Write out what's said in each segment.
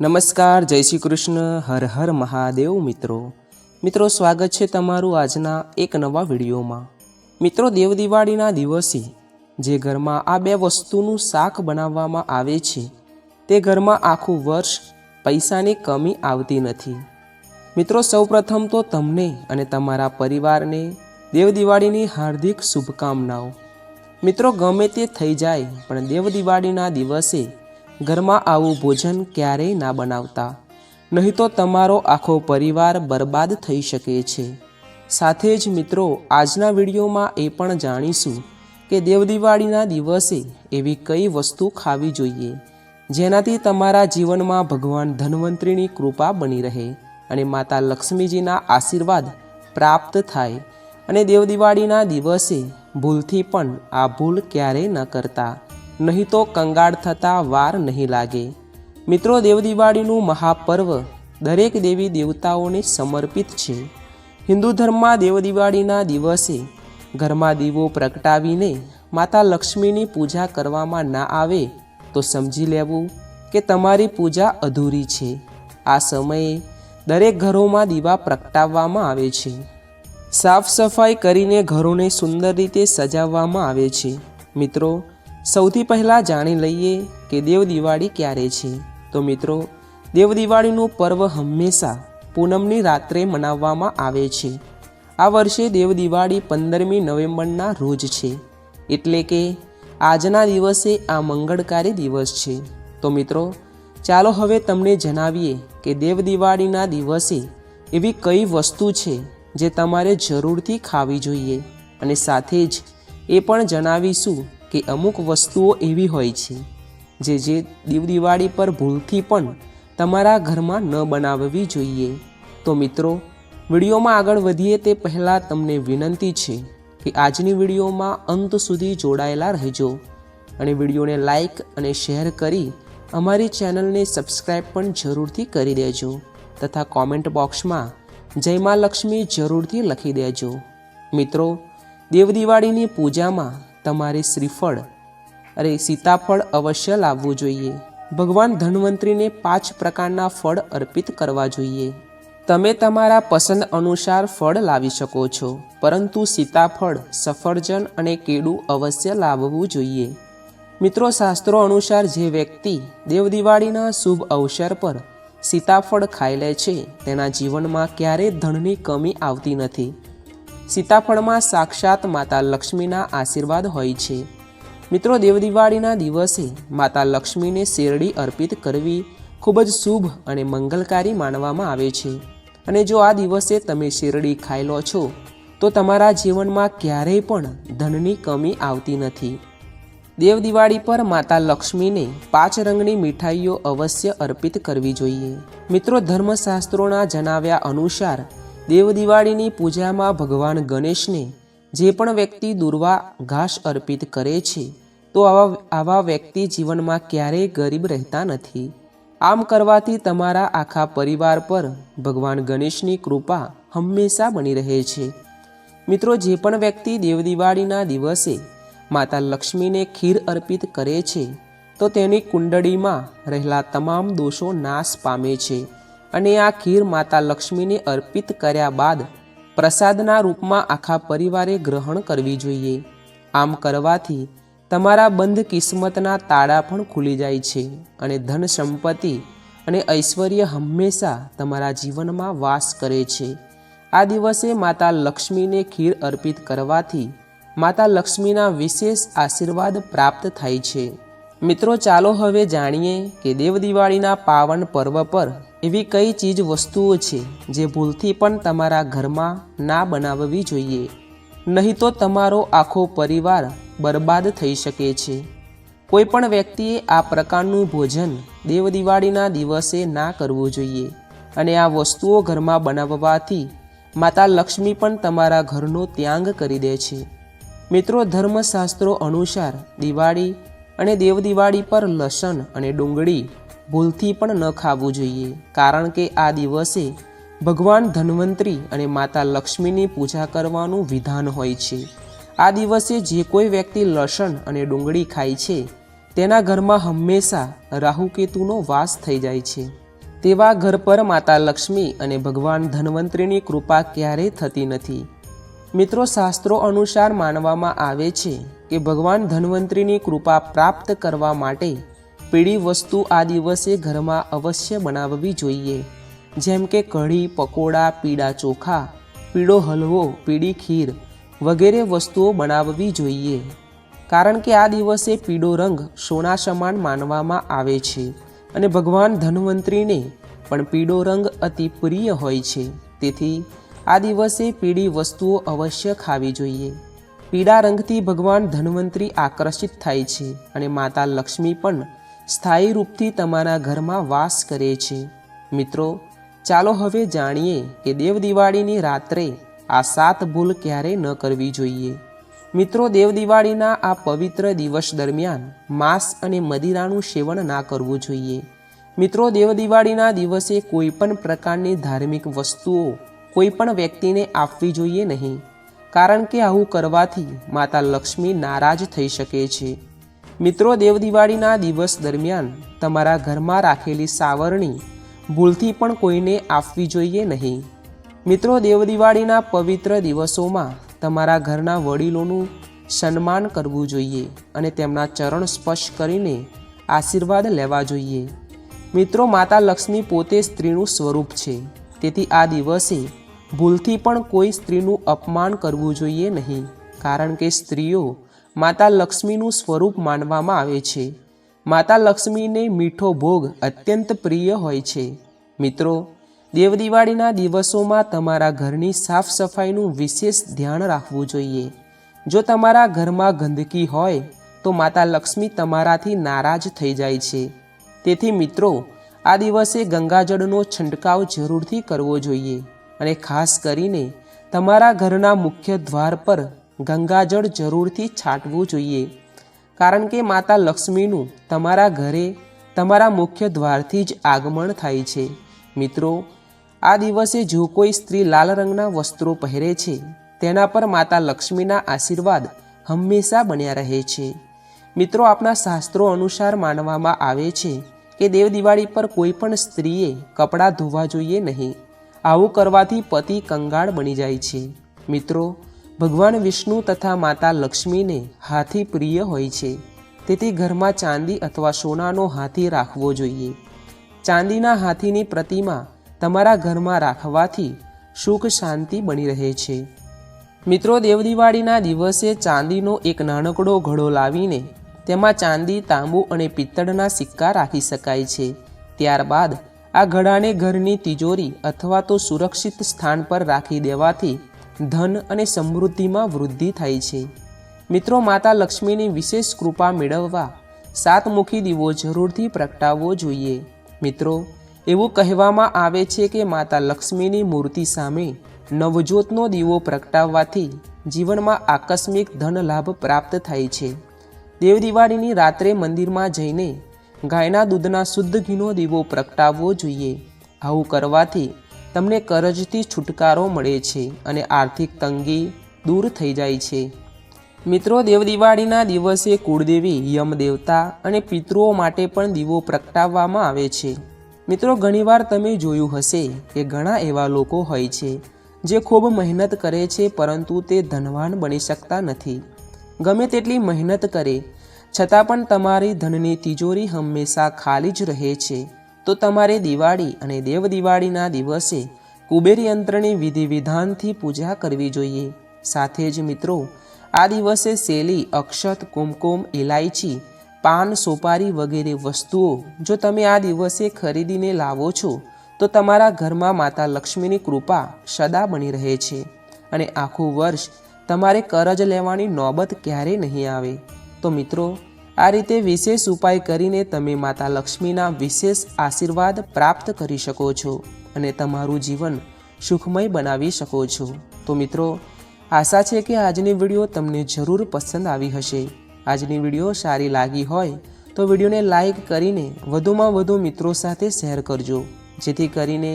નમસ્કાર, જય શ્રી કૃષ્ણ. હર હર મહાદેવ મિત્રો. મિત્રો, સ્વાગત છે તમારું આજના એક નવા વિડીયોમાં. મિત્રો દેવ દિવાળીના દિવસે જે ઘરમાં આ બે વસ્તુનું શાક બનાવવામાં આવે છે, તે ઘરમાં આખું વર્ષ પૈસાની કમી આવતી નથી. મિત્રો, સૌપ્રથમ તો તમને અને તમારા પરિવારને દેવ દિવાળીની હાર્દિક શુભકામનાઓ. મિત્રો, ગમે તે થઈ જાય, પણ દેવ દિવાળીના દિવસે ઘરમાં આવું ભોજન ક્યારેય ના બનાવતા. નહીં તો તમારો આખો પરિવાર બરબાદ થઈ શકે છે. સાથે જ મિત્રો, આજના વિડીયોમાં એ પણ જાણીશું કે દેવ દિવાળીના દિવસે એવી કઈ વસ્તુ ખાવી જોઈએ, જેનાથી તમારા જીવનમાં ભગવાન ધન્વંતરીની કૃપા બની રહે અને માતા લક્ષ્મીજીના આશીર્વાદ પ્રાપ્ત થાય અને દેવ દિવાળીના દિવસે ભૂલથી પણ આ ભૂલ ક્યારેય ન કરતા. નહીં તો કંગાળ થતાં વાર નહીં લાગે. મિત્રો દેવ દિવાળીનું મહાપર્વ દરેક દેવી દેવતાઓને સમર્પિત છે. હિન્દુ ધર્મમાં દેવ દિવાળીના દિવસે ઘરમાં દીવો પ્રગટાવીને માતા લક્ષ્મીની પૂજા કરવામાં ના આવે તો સમજી લેવું કે તમારી પૂજા અધૂરી છે. આ સમયે દરેક ઘરોમાં દીવા પ્રગટાવવામાં આવે છે. સાફ સફાઈ કરીને ઘરોને સુંદર રીતે સજાવવામાં આવે છે. મિત્રો સૌથી પહેલાં જાણી લઈએ કે દેવ દિવાળી ક્યારે છે. તો મિત્રો, દેવ દિવાળીનું પર્વ હંમેશા પૂનમની રાત્રે મનાવવામાં આવે છે. આ વર્ષે દેવ દિવાળી પંદરમી નવેમ્બરના રોજ છે. એટલે કે આજના દિવસે આ મંગળકારી દિવસ છે. તો મિત્રો, ચાલો હવે તમને જણાવીએ કે દેવ દિવાળીના દિવસે એવી કઈ વસ્તુ છે જે તમારે જરૂરથી ખાવી જોઈએ. અને સાથે જ એ પણ જણાવીશું કે અમુક વસ્તુઓ એવી હોય છે, જે જે દીવ દિવાળી પર ભૂલથી પણ તમારા ઘરમાં ન બનાવવી જોઈએ. તો મિત્રો, વિડીયોમાં આગળ વધીએ તે પહેલાં તમને વિનંતી છે કે આજની વિડીયોમાં અંત સુધી જોડાયેલા રહેજો અને વિડીયોને લાઈક અને શેર કરી અમારી ચેનલને સબસ્ક્રાઈબ પણ જરૂરથી કરી દેજો તથા કોમેન્ટ બોક્સમાં જય મા લક્ષ્મી જરૂરથી લખી દેજો. મિત્રો દેવ દિવાળીની પૂજામાં તમારે શ્રીફળ અરે સીતાફળ અવશ્ય લાવવું જોઈએ. ભગવાન ધન્વંતરીને પાંચ પ્રકારના ફળ અર્પિત કરવા જોઈએ. તમે તમારા પસંદ અનુસાર ફળ લાવી શકો છો, પરંતુ સીતાફળ, સફરજન અને કેળું અવશ્ય લાવવું જોઈએ. મિત્રો, શાસ્ત્રો અનુસાર જે વ્યક્તિ દેવ દિવાળીના શુભ અવસર પર સીતાફળ ખાઈ લે છે, તેના જીવનમાં ક્યારેય ધનની કમી આવતી નથી. સીતાફળમાં સાક્ષાત માતા લક્ષ્મીના આશીર્વાદ હોય છે. મિત્રો દેવ દિવાળીના દિવસે માતા લક્ષ્મીને શેરડી અર્પિત કરવી ખૂબ જ શુભ અને મંગલકારી માનવામાં આવે છે. અને જો આ દિવસે તમે શેરડી ખાઈ લો છો, તો તમારા જીવનમાં ક્યારેય પણ ધનની કમી આવતી નથી. દેવ દિવાળી પર માતા લક્ષ્મીને પાંચ રંગની મીઠાઈઓ અવશ્ય અર્પિત કરવી જોઈએ. મિત્રો, ધર્મશાસ્ત્રોના જણાવ્યા અનુસાર દેવ દિવાળીની પૂજામાં ભગવાન ગણેશને જે પણ વ્યક્તિ દુર્વા ઘાસ અર્પિત કરે છે, તો આવા આવા વ્યક્તિ જીવનમાં ક્યારેય ગરીબ રહેતા નથી. આમ કરવાથી તમારા આખા પરિવાર પર ભગવાન ગણેશની કૃપા હંમેશા બની રહે છે. મિત્રો, જે પણ વ્યક્તિ દેવ દિવાળીના દિવસે માતા લક્ષ્મીને ખીર અર્પિત કરે છે, તો તેની કુંડળીમાં રહેલા તમામ દોષો નાશ પામે છે. અને આ ખીર માતા લક્ષ્મીને અર્પિત કર્યા બાદ પ્રસાદના રૂપમાં આખા પરિવારે ગ્રહણ કરવી જોઈએ. આમ કરવાથી તમારા બંધ કિસ્મતના તાળા પણ ખુલી જાય છે અને ધન સંપત્તિ અને ઐશ્વર્ય હંમેશા તમારા જીવનમાં વાસ કરે છે. આ દિવસે માતા લક્ષ્મીને ખીર અર્પિત કરવાથી માતા લક્ષ્મીના વિશેષ આશીર્વાદ પ્રાપ્ત થાય છે. મિત્રો, ચાલો હવે જાણીએ કે દેવ દિવાળીના પાવન પર્વ પર એવી કઈ ચીજ વસ્તુઓ છે જે ભૂલથી પણ તમારા ઘરમાં ના બનાવવી જોઈએ? નહીં તો તમારો આખો પરિવાર બરબાદ થઈ શકે છે. કોઈ પણ વ્યક્તિએ આ પ્રકારનું ભોજન દેવ દિવાળીના દિવસે ના કરવું જોઈએ અને આ વસ્તુઓ ઘરમાં બનાવવાથી માતા લક્ષ્મી પણ તમારા ઘરનો ત્યાગ કરી દે છે. મિત્રો, ધર્મશાસ્ત્રો અનુસાર દિવાળી અને દેવ દિવાળી પર લસણ અને ડુંગળી ભૂલથી પણ ન ખાવું જોઈએ, કારણ કે આ દિવસે ભગવાન ધન્વંતરી અને માતા લક્ષ્મીની પૂજા કરવાનું વિધાન હોય છે. આ દિવસે જે કોઈ વ્યક્તિ લસણ અને ડુંગળી ખાય છે, તેના ઘરમાં હંમેશા રાહુકેતુનો વાસ થઈ જાય છે. તેવા ઘર પર માતા લક્ષ્મી અને ભગવાન ધન્વંતરીની કૃપા ક્યારેય થતી નથી? મિત્રો, શાસ્ત્રો અનુસાર માનવામાં આવે છે કે ભગવાન ધન્વંતરીની કૃપા પ્રાપ્ત કરવા માટે પીળી વસ્તુ આ દિવસે ઘરમાં અવશ્ય બનાવવી જોઈએ. જેમ કે કઢી, પકોડા, પીળા ચોખા, પીળો હલવો, પીળી ખીર વગેરે વસ્તુઓ બનાવવી જોઈએ. કારણ કે આ દિવસે પીળો રંગ સોના સમાન માનવામાં આવે છે અને ભગવાન ધન્વંતરીને પણ પીળો રંગ અતિ પ્રિય હોય છે. તેથી આ દિવસે પીળી વસ્તુઓ અવશ્ય ખાવી જોઈએ. પીળા રંગથી ભગવાન ધન્વંતરી આકર્ષિત થાય છે અને માતા લક્ષ્મી પણ સ્થાયી રૂપથી તમારા ઘરમાં વાસ કરે છે. મિત્રો, ચાલો હવે જાણીએ કે દેવ દિવાળીની રાત્રે આ સાત ભૂલ ક્યારે ન કરવી જોઈએ. મિત્રો, દેવ દિવાળીના આ પવિત્ર દિવસ દરમિયાન માંસ અને મદિરાનું સેવન ના કરવું જોઈએ. મિત્રો, દેવ દિવાળીના દિવસે કોઈ પણ પ્રકારની ધાર્મિક વસ્તુઓ કોઈ પણ વ્યક્તિને આપવી જોઈએ નહીં. કારણ કે આવું કરવાથી માતા લક્ષ્મી નારાજ થઈ શકે છે. મિત્રો દેવ દિવાળીના દિવસ દરમિયાન તમારા ઘરમાં રાખેલી સાવરણી ભૂલથી પણ કોઈને આપવી જોઈએ નહીં. મિત્રો દેવ દિવાળીના પવિત્ર દિવસોમાં તમારા ઘરના વડીલોનું સન્માન કરવું જોઈએ અને તેમના ચરણ સ્પર્શ કરીને આશીર્વાદ લેવા જોઈએ. મિત્રો, માતા લક્ષ્મી પોતે સ્ત્રીનું સ્વરૂપ છે. તેથી આ દિવસે ભૂલથી પણ કોઈ સ્ત્રીનું અપમાન કરવું જોઈએ નહીં. કારણ કે સ્ત્રીઓ માતા લક્ષ્મીનું સ્વરૂપ માનવામાં આવે છે. માતા લક્ષ્મીને મીઠો ભોગ અત્યંત પ્રિય હોય છે. મિત્રો દેવ દિવાળીના દિવસોમાં તમારા ઘરની સાફ સફાઈનું વિશેષ ધ્યાન રાખવું જોઈએ. જો તમારા ઘરમાં ગંદકી હોય, તો માતા લક્ષ્મી તમારાથી નારાજ થઈ જાય છે. તેથી મિત્રો, આ દિવસે ગંગાજળનો છંટકાવ જરૂરથી કરવો જોઈએ અને ખાસ કરીને તમારા ઘરના મુખ્ય દ્વાર પર ગંગાજળ જરૂરથી છાંટવું જોઈએ. કારણ કે માતા લક્ષ્મીનું તમારા ઘરે, તમારા મુખ્ય દ્વારથી જ આગમન થાય છે. મિત્રો, આ દિવસે જો કોઈ સ્ત્રી લાલ રંગના વસ્ત્રો પહેરે છે, તેના પર માતા લક્ષ્મીના આશીર્વાદ હંમેશા બન્યા રહે છે. મિત્રો આપણા શાસ્ત્રો અનુસાર માનવામાં આવે છે કે દેવ દિવાળી પર કોઈ પણ સ્ત્રીએ કપડાં ધોવા જોઈએ નહીં. આવું કરવાથી પતિ કંગાળ બની જાય છે. મિત્રો ભગવાન વિષ્ણુ તથા માતા લક્ષ્મીને હાથી પ્રિય હોય છે. તેથી ઘરમાં ચાંદી અથવા સોનાનો હાથી રાખવો જોઈએ. ચાંદીના હાથીની પ્રતિમા તમારા ઘરમાં રાખવાથી સુખ શાંતિ બની રહે છે. મિત્રો દેવ દિવાળીના દિવસે ચાંદીનો એક નાનકડો ઘડો લાવીને તેમાં ચાંદી, તાંબુ અને પિત્તળના સિક્કા રાખી શકાય છે. ત્યારબાદ આ ઘડાને ઘરની તિજોરી અથવા તો સુરક્ષિત સ્થાન પર રાખી દેવાથી ધન અને સમૃદ્ધિમાં વૃદ્ધિ થાય છે. મિત્રો, માતા લક્ષ્મીની વિશેષ કૃપા મેળવવા સાતમુખી દીવો જરૂરથી પ્રગટાવવો જોઈએ. મિત્રો, એવું કહેવામાં આવે છે કે માતા લક્ષ્મીની મૂર્તિ સામે નવજોતનો દીવો પ્રગટાવવાથી જીવનમાં આકસ્મિક ધન લાભ પ્રાપ્ત થાય છે. દેવ દિવાળીની રાત્રે મંદિરમાં જઈને ગાયના દૂધના શુદ્ધ ઘીનો દીવો પ્રગટાવવો જોઈએ. આવું કરવાથી તમને કરજથી છુટકારો મળે છે અને આર્થિક તંગી દૂર થઈ જાય છે. મિત્રો દેવ દિવાળીના દિવસે કુળદેવી, યમદેવતા અને પિતૃઓ માટે પણ દીવો પ્રગટાવવામાં આવે છે. મિત્રો, ઘણીવાર તમે જોયું હશે કે ઘણા એવા લોકો હોય છે જે ખૂબ મહેનત કરે છે પરંતુ તે ધનવાન બની શકતા નથી. ગમે તેટલી મહેનત કરે, છતાં પણ તમારી ધનની તિજોરી હંમેશા ખાલી જ રહે છે. તો તમારે દિવાળી અને દેવ દિવાળીના દિવસે કુબેર યંત્રની વિધિ વિધાનથી પૂજા કરવી જોઈએ. સાથે જ મિત્રો, આ દિવસે શેલી અક્ષત, કુમકુમ ઇલાયચી પાન, સોપારી વગેરે વસ્તુઓ જો તમે આ દિવસે ખરીદીને લાવો છો, તો તમારા ઘરમાં માતા લક્ષ્મીની કૃપા સદા બની રહે છે અને આખું વર્ષ તમારે કરજ લેવાની નોબત ક્યારેય નહીં આવે. તો મિત્રો આ રીતે વિશેષ ઉપાય કરીને તમે માતા લક્ષ્મીના વિશેષ આશીર્વાદ પ્રાપ્ત કરી શકો છો અને તમારું જીવન સુખમય બનાવી શકો છો. તો મિત્રો, આશા છે કે આજની વીડિયો તમને જરૂર પસંદ આવી હશે. આજની વીડિયો સારી લાગી હોય તો વિડીયોને લાઇક કરીને વધુમાં વધુ મિત્રો સાથે શેર કરજો, જેથી કરીને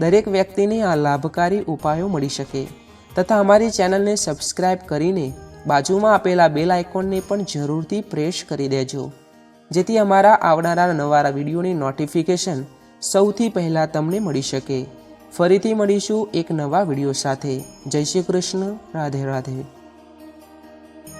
દરેક વ્યક્તિને આ લાભકારી ઉપાયો મળી શકે. તથા અમારી ચેનલને સબસ્ક્રાઈબ કરીને બાજુમાં આપેલા બેલ આઇકોનને પણ જરૂરથી પ્રેસ કરી દેજો, જેથી અમારા આવનારા નવારા વિડીયોની નોટિફિકેશન સૌથી પહેલાં તમને મળી શકે. ફરીથી મળીશું એક નવા વીડિયો સાથે. જય શ્રી કૃષ્ણ. રાધે રાધે.